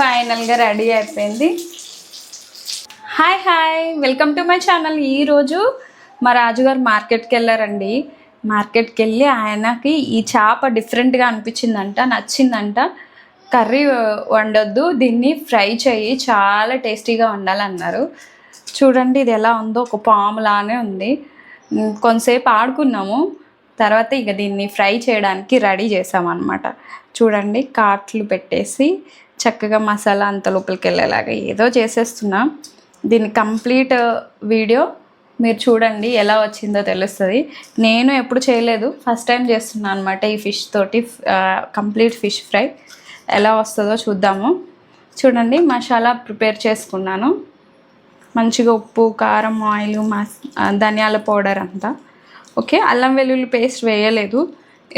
ఫైనల్గా రెడీ అయిపోయింది. Hi hi welcome to my channel. ఈరోజు మా రాజుగారు మార్కెట్కి వెళ్ళారండి. మార్కెట్కి వెళ్ళి ఆయనకి ఈ చేప డిఫరెంట్గా అనిపించిందంట నచ్చిందంట. కర్రీ వండొద్దు దీన్ని ఫ్రై చేయి చాలా టేస్టీగా వండాలన్నారు. చూడండి ఇది ఎలా ఉందో ఒక పాములానే ఉంది. కొంతసేపు ఆడుకున్నాము. తర్వాత ఇక దీన్ని ఫ్రై చేయడానికి రెడీ చేసామన్నమాట. చూడండి కాట్లు పెట్టేసి చక్కగా మసాలా అంత లోపలికి వెళ్ళేలాగా ఏదో చేసేస్తున్నా. దీని కంప్లీట్ వీడియో మీరు చూడండి ఎలా వచ్చిందో తెలుస్తుంది. నేను ఎప్పుడు చేయలేదు ఫస్ట్ టైం చేస్తున్నాను అనమాట ఈ ఫిష్ తోటి కంప్లీట్ ఫిష్ ఫ్రై. ఎలా వస్తుందో చూద్దాము. చూడండి మసాలా ప్రిపేర్ చేసుకున్నాను. మంచిగా ఉప్పు కారం ఆయిల్ మస్ ధనియాల పౌడర్ అంతా. ఓకే? అల్లం వెల్లుల్లి పేస్ట్ వేయలేదు.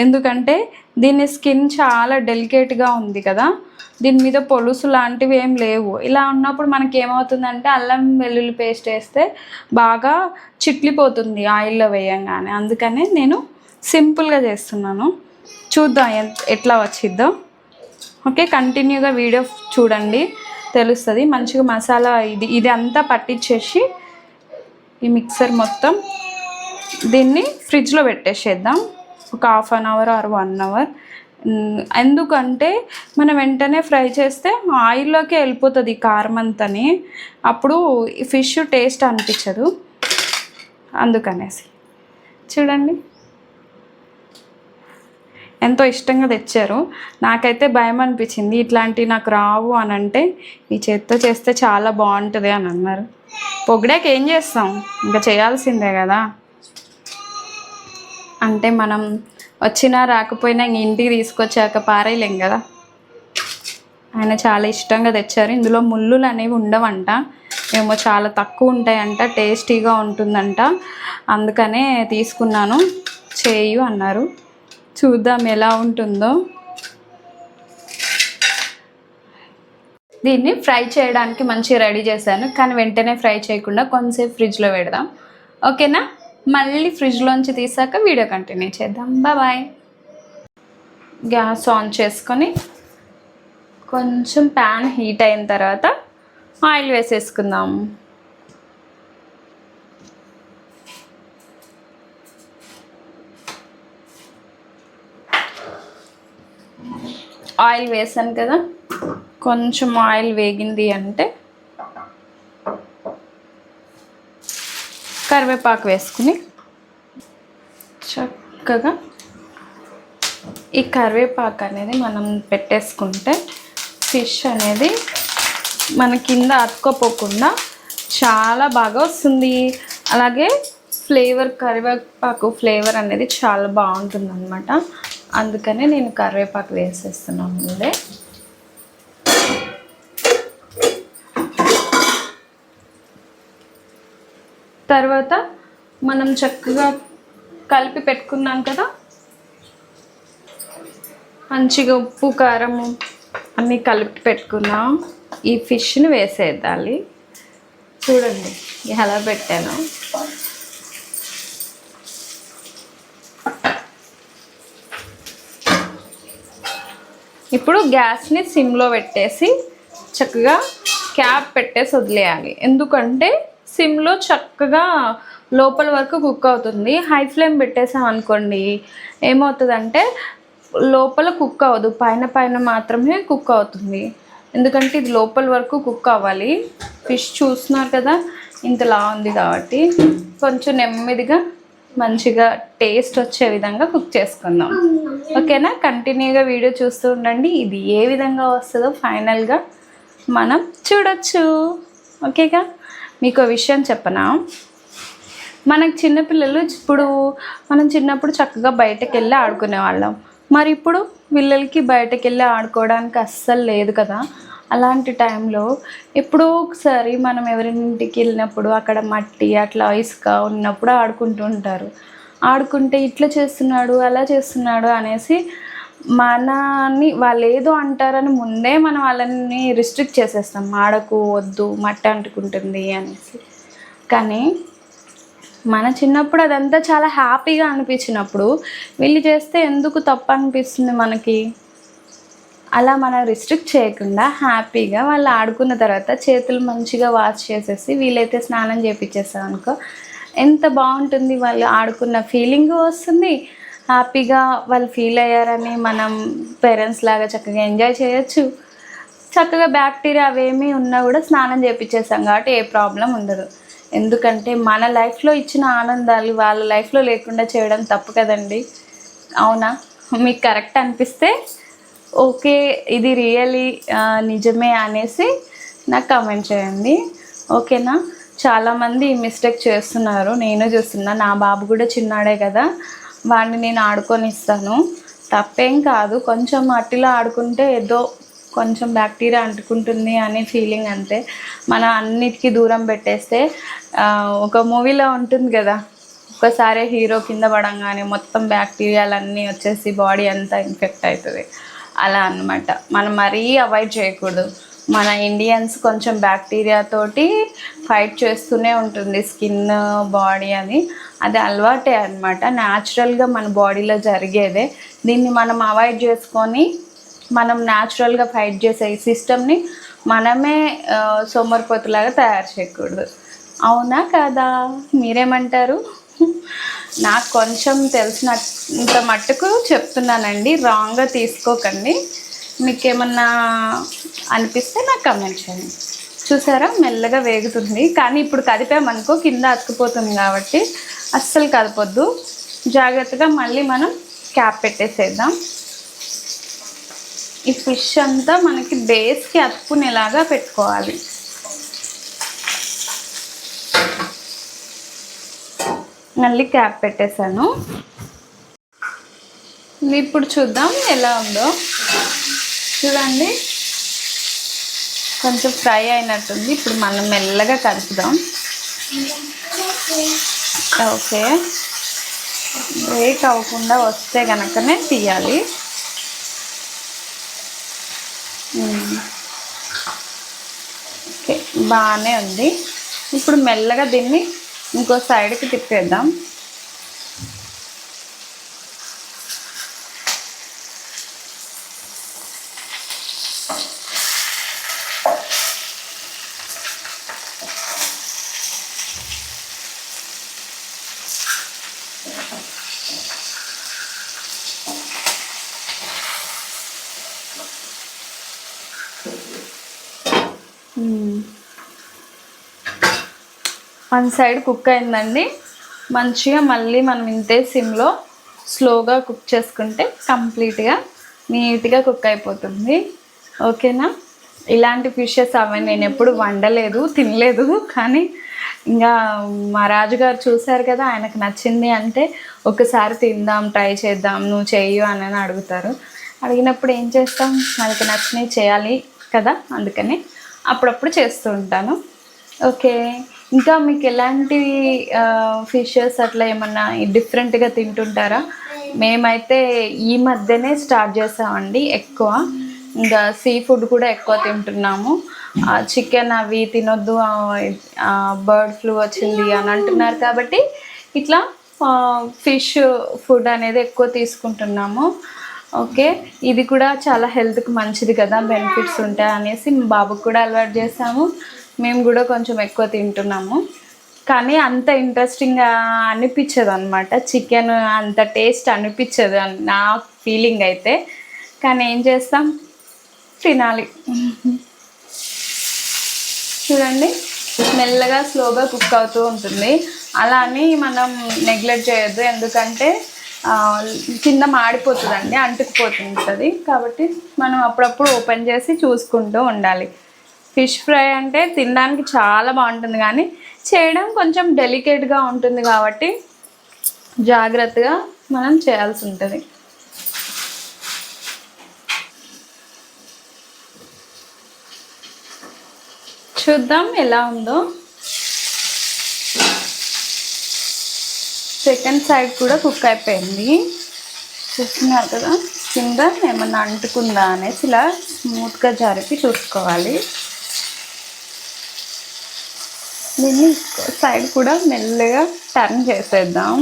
ఎందుకంటే దీని స్కిన్ చాలా డెలికేట్గా ఉంది కదా. దీని మీద పొలుసు లాంటివి ఏం లేవు. ఇలా ఉన్నప్పుడు మనకి ఏమవుతుందంటే అల్లం వెల్లుల్లి పేస్ట్ వేస్తే బాగా చిట్లిపోతుంది ఆయిల్లో వేయంగానే. అందుకనే నేను సింపుల్గా చేస్తున్నాను. చూద్దాం ఎట్లా వచ్చిద్దో. ఓకే? కంటిన్యూగా వీడియో చూడండి. తెలుస్తుంది. మంచిగా మసాలా ఇది ఇది అంతా పట్టించేసి ఈ మిక్సర్ మొత్తం దీన్ని ఫ్రిడ్జ్లో పెట్టేసేద్దాం. ఒక half an hour or one hour ఎందుకంటే మనం వెంటనే ఫ్రై చేస్తే ఆయిల్లోకి వెళ్ళిపోతుంది కారం అంతని. అప్పుడు ఫిష్ టేస్ట్ అనిపించదు. అందుకనేసి. చూడండి. ఎంతో ఇష్టంగా తెచ్చారు. నాకైతే భయం అనిపించింది. ఇట్లాంటివి నాకు రావు అని అంటే ఈ చేత్తో చేస్తే చాలా బాగుంటుంది అని అన్నారు. పొగిడాక ఏం చేస్తాం? ఇంకా చేయాల్సిందే కదా. అంటే మనం వచ్చినా రాకపోయినా ఇంక ఇంటికి తీసుకొచ్చాక పారేయలేం కదా. ఆయన చాలా ఇష్టంగా తెచ్చారు. ఇందులో ముళ్ళులు అనేవి ఉండవంట. ఏమో చాలా తక్కువ ఉంటాయంట టేస్టీగా ఉంటుందంట. అందుకనే తీసుకున్నాను. చేయు అన్నారు. చూద్దాం ఎలా ఉంటుందో. దీన్ని ఫ్రై చేయడానికి మంచిగా రెడీ చేశాను. కానీ వెంటనే ఫ్రై చేయకుండా కొంతసేపు ఫ్రిడ్జ్లో పెడదాం. ఓకేనా? మళ్ళీ ఫ్రిడ్జ్లోంచి తీసాక వీడియో కంటిన్యూ చేద్దాం. బాయ్ గ్యాస్ ఆన్ చేసుకొని కొంచెం ప్యాన్ హీట్ అయిన తర్వాత ఆయిల్ వేసేసుకుందాం. ఆయిల్ వేసాను కదా కొంచెం ఆయిల్ వేగింది అంటే కరివేపాకు వేసుకుని చక్కగా ఈ కరివేపాకు అనేది మనం పెట్టేసుకుంటే ఫిష్ అనేది మన కింద అతుక్కోపోకుండా చాలా బాగా వస్తుంది. అలాగే ఫ్లేవర్ కరివేపాకు ఫ్లేవర్ అనేది చాలా బాగుంటుంది అనమాట అందుకనే నేను కరివేపాకు వేసేస్తున్నాను ముందే. తర్వాత మనం చక్కగా కలిపి పెట్టుకున్నాం కదా? మంచిగా ఉప్పు కారము అన్నీ కలిపి పెట్టుకున్నాం. ఈ ఫిష్ని వేసేద్దాలి. చూడండి ఎలా పెట్టాను. ఇప్పుడు గ్యాస్ని సిమ్లో పెట్టేసి చక్కగా క్యాప్ పెట్టేసి వదిలేయాలి. ఎందుకంటే సిమ్లో చక్కగా లోపల వరకు కుక్ అవుతుంది. హై ఫ్లేమ్ పెట్టేసాం అనుకోండి ఏమవుతుందంటే లోపల కుక్ అవ్వదు పైన పైన మాత్రమే కుక్ అవుతుంది. ఎందుకంటే ఇది లోపల వరకు కుక్ అవ్వాలి. ఫిష్ చూస్తున్నారు కదా ఇంతలా ఉంది కాబట్టి కొంచెం నెమ్మదిగా మంచిగా టేస్ట్ వచ్చే విధంగా కుక్ చేసుకుందాం. ఓకేనా? కంటిన్యూగా వీడియో చూస్తూ ఉండండి. ఇది ఏ విధంగా వస్తుందో ఫైనల్గా మనం చూడొచ్చు. ఓకేగా? మీకు ఒక విషయం చెప్పనా? మనకు చిన్నపిల్లలు ఇప్పుడు మనం చిన్నప్పుడు చక్కగా బయటకు వెళ్ళి ఆడుకునే వాళ్ళం మరి ఇప్పుడు పిల్లలకి బయటకు వెళ్ళి ఆడుకోవడానికి అస్సలు లేదు కదా. అలాంటి టైంలో ఎప్పుడో ఒకసారి మనం ఎవరింటికి వెళ్ళినప్పుడు అక్కడ మట్టి అట్లా ఇసుక ఉన్నప్పుడు ఆడుకుంటూ ఉంటారు. ఆడుకుంటే ఇట్లా చేస్తున్నాడు అలా చేస్తున్నాడు అనేసి మనని వాళ్ళు ఏదో అంటారని ముందే మనం వాళ్ళని రిస్ట్రిక్ట్ చేసేస్తాం. ఆడకు వద్దు మట్టి అంటుకుంటుంది అనేసి. కానీ మన చిన్నప్పుడు అదంతా చాలా హ్యాపీగా అనిపించినప్పుడు వీళ్ళు చేస్తే ఎందుకు తప్పు అనిపిస్తుంది మనకి? అలా మనం రిస్ట్రిక్ట్ చేయకుండా హ్యాపీగా వాళ్ళు ఆడుకున్న తర్వాత చేతులు మంచిగా వాష్ చేసేసి వీలైతే స్నానం చేపించేస్తాం అనుకో ఎంత బాగుంటుంది వాళ్ళు ఆడుకున్న ఫీలింగ్ వస్తుంది. హ్యాపీగా వాళ్ళు ఫీల్ అయ్యారని మనం పేరెంట్స్ లాగా చక్కగా ఎంజాయ్ చేయొచ్చు. చక్కగా బ్యాక్టీరియా అవేమీ ఉన్నా కూడా స్నానం చేపించేసాం కాబట్టి ఏ ప్రాబ్లం ఉండదు. ఎందుకంటే మన లైఫ్లో ఇచ్చిన ఆనందాలు వాళ్ళ లైఫ్లో లేకుండా చేయడం తప్పు కదండి. అవునా? మీకు కరెక్ట్ అనిపిస్తే ఓకే ఇది రియలీ నిజమే అనేసి నాకు కామెంట్ చేయండి. ఓకేనా చాలామంది ఈ మిస్టేక్ చేస్తున్నారు. నేను చూస్తున్నా నా బాబు కూడా చిన్నాడే కదా. వాడిని నేను ఆడుకొని ఇస్తాను తప్పేం కాదు కొంచెం మట్టిలో ఆడుకుంటే ఏదో కొంచెం బ్యాక్టీరియా అంటుకుంటుంది అనే ఫీలింగ్ అంతే. మన అన్నిటికీ దూరం పెట్టేస్తే ఒక మూవీలో ఉంటుంది కదా ఒకసారి హీరో కింద పడంగానే మొత్తం బ్యాక్టీరియాలన్నీ వచ్చేసి బాడీ అంతా ఇన్ఫెక్ట్ అవుతుంది. అలా అన్నమాట. మనం మరీ అవాయిడ్ చేయకూడదు. మన ఇండియన్స్ కొంచెం బ్యాక్టీరియా తోటి ఫైట్ చేస్తూనే ఉంటుంది స్కిన్ బాడీ అని. అది అలవాటే అనమాట న్యాచురల్గా మన బాడీలో జరిగేదే. దీన్ని మనం అవాయిడ్ చేసుకొని మనం న్యాచురల్గా ఫైట్ చేసే ఈ సిస్టమ్ని మనమే సోమరిపోతులాగా తయారు చేయకూడదు. అవునా కదా? మీరేమంటారు? నాకు కొంచెం తెలిసినంత మట్టుకు చెప్తున్నానండి. రాంగ్గా తీసుకోకండి. మీకు ఏమన్నా అనిపిస్తే నాకు కమెంట్ చేయండి. చూసారా? మెల్లగా వేగుతుంది. కానీ ఇప్పుడు కదిపామనుకో కింద అతుకుపోతుంది కాబట్టి అస్సలు కదపొద్దు. జాగ్రత్తగా మళ్ళీ మనం క్యాప్ పెట్టేసేద్దాం. ఈ ఫిష్ అంతా మనకి బేస్కి అతుక్కునేలాగా పెట్టుకోవాలి. మళ్ళీ క్యాప్ పెట్టేశాను. ఇప్పుడు చూద్దాం ఎలా ఉందో. చూడండి. కొంచెం ఫ్రై అయినట్టుంది. ఇప్పుడు మనం మెల్లగా కలుపుదాం. ఓకే. బ్రేక్ అవ్వకుండా వస్తే కనుకనే తీయాలి. ఓకే బాగానే ఉంది. ఇప్పుడు మెల్లగా దీన్ని ఇంకో సైడ్కి తిప్పేద్దాం. వన్ సైడ్ కుక్ అయిందండి. మంచిగా మళ్ళీ మనం ఇంతే సిమ్లో స్లోగా కుక్ చేసుకుంటే కంప్లీట్గా నీట్గా కుక్ అయిపోతుంది. ఓకేనా? ఇలాంటి ఫిషెస్ అవి నేను ఎప్పుడు వండలేదు తినలేదు. కానీ ఇంకా మా రాజుగారు చూశారు కదా ఆయనకు నచ్చింది అంటే ఒకసారి తిందాం ట్రై చేద్దాం నువ్వు చెయ్యు అని అని అడుగుతారు. అడిగినప్పుడు ఏం చేస్తాం? మనకి నచ్చినవి చేయాలి కదా అందుకని అప్పుడప్పుడు చేస్తూ ఉంటాను. ఓకే. ఇంకా మీకు ఎలాంటి ఫిషెస్ అట్లా ఏమన్నా డిఫరెంట్గా తింటుంటారా? మేమైతే ఈ మధ్యనే స్టార్ట్ చేసామండి ఎక్కువ. ఇంకా సీ ఫుడ్ కూడా ఎక్కువ తింటున్నాము. చికెన్ అవి తినొద్దు బర్డ్ ఫ్లూ వచ్చింది అని అంటున్నారు కాబట్టి ఇట్లా ఫిష్ ఫుడ్ అనేది ఎక్కువ తీసుకుంటున్నాము. ఓకే ఇది కూడా చాలా హెల్త్కి మంచిది కదా బెనిఫిట్స్ ఉంటాయి అనేసి మా బాబుకి కూడా అలవాటు చేసాము. మేము కూడా కొంచెం ఎక్కువ తింటున్నాము. కానీ అంత ఇంట్రెస్టింగ్గా అనిపించదు అనమాట చికెన్ అంత టేస్ట్ అనిపించదు అని నా ఫీలింగ్ అయితే. కానీ ఏం చేస్తాం? తినాలి. చూడండి మెల్లగా స్లోగా కుక్ అవుతూ ఉంటుంది. అలా అని మనం నెగ్లెక్ట్ చేయొద్దు. ఎందుకంటే కింద మాడిపోతుందండి అంటుకుపోతుంటుంది. కాబట్టి మనం అప్పుడప్పుడు ఓపెన్ చేసి చూసుకుంటూ ఉండాలి. ఫిష్ ఫ్రై అంటే తినడానికి చాలా బాగుంటుంది కానీ చేయడం కొంచెం డెలికేట్గా ఉంటుంది కాబట్టి జాగ్రత్తగా మనం చేయాల్సి ఉంటుంది. చూద్దాం ఎలా ఉందో. సెకండ్ సైడ్ కూడా కుక్ అయిపోయింది. చూస్తున్నారు కదా కింద ఏమన్నా అంటుకుందా అనేసి ఇలా స్మూత్గా జరిపి చూసుకోవాలి. దీన్ని సైడ్ కూడా మెల్లగా టర్న్ చేసేద్దాం.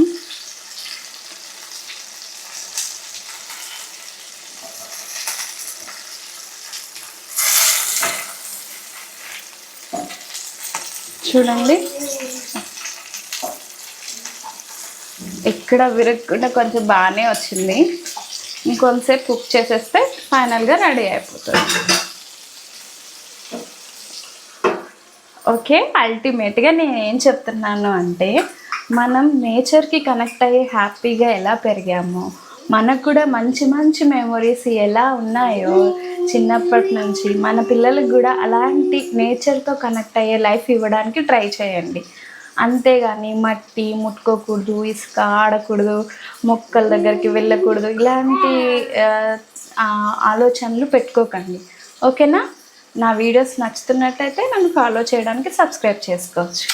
చూడండి. ఇక్కడ విరగకుండా కొంచెం బాగానే వచ్చింది. ఇంకొంతసేపు కుక్ చేసేస్తే ఫైనల్గా రెడీ అయిపోతుంది. ఓకే అల్టిమేట్గా నేను ఏం చెప్తున్నాను అంటే మనం నేచర్కి కనెక్ట్ అయ్యి హ్యాపీగా ఎలా పెరిగామో మనకు కూడా మంచి మంచి మెమొరీస్ ఎలా ఉన్నాయో చిన్నప్పటి నుంచి మన పిల్లలకు కూడా అలాంటి నేచర్తో కనెక్ట్ అయ్యే లైఫ్ ఇవ్వడానికి ట్రై చేయండి. అంతేగాని మట్టి ముట్టుకోకూడదు ఇసుక ఆడకూడదు మొక్కల దగ్గరికి వెళ్ళకూడదు ఇలాంటి ఆలోచనలు పెట్టుకోకండి. ఓకేనా? నా వీడియోస్ నచ్చుతున్నట్టయితే నన్ను ఫాలో చేయడానికి సబ్స్క్రైబ్ చేసుకోవచ్చు.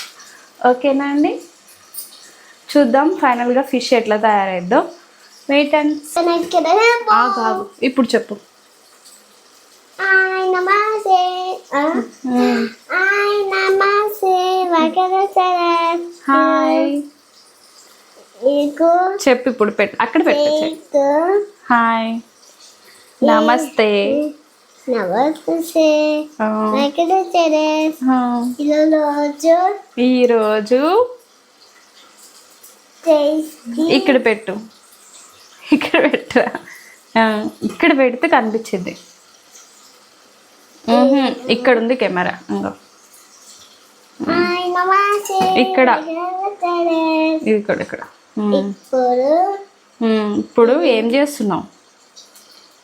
ఓకేనా అండి? చూద్దాం ఫైనల్గా ఫిష్ ఎట్లా తయారైద్దో. వెయిట్ అండ్ ఆగు ఇప్పుడు చెప్పు. హాయ్. చెప్పు ఇప్పుడు పెట్టు. అక్కడ పెట్టు. హాయ్ నమస్తే. ఈరోజు. ఇక్కడ పెట్టు ఇక్కడ పెట్టు ఇక్కడ పెడితే కనిపించింది. ఇక్కడ ఉంది కెమెరా ఇంకో. ఇక్కడ. ఇక్కడ ఇక్కడ. ఇప్పుడు ఏం చేస్తున్నావు.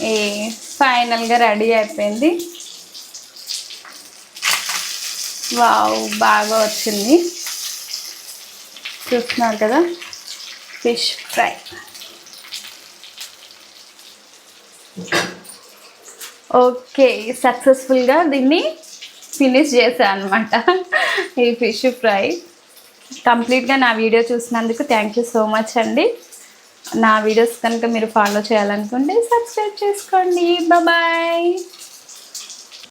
ఈ ఫైనల్గా రెడీ అయిపోయింది. వావ్ బాగా వచ్చింది. చూస్తున్నారు కదా? Fish fry. ఓకే సక్సెస్ఫుల్గా దీన్ని ఫినిష్ చేశాను అనమాట ఈ ఫిష్ ఫ్రై. కంప్లీట్గా నా వీడియో చూసినందుకు థ్యాంక్ యూ సో మచ్ అండి. నా వీడియోస్ కనుక మీరు ఫాలో చేయాలనుకుంటే సబ్స్క్రైబ్ చేసుకోండి. బాయ్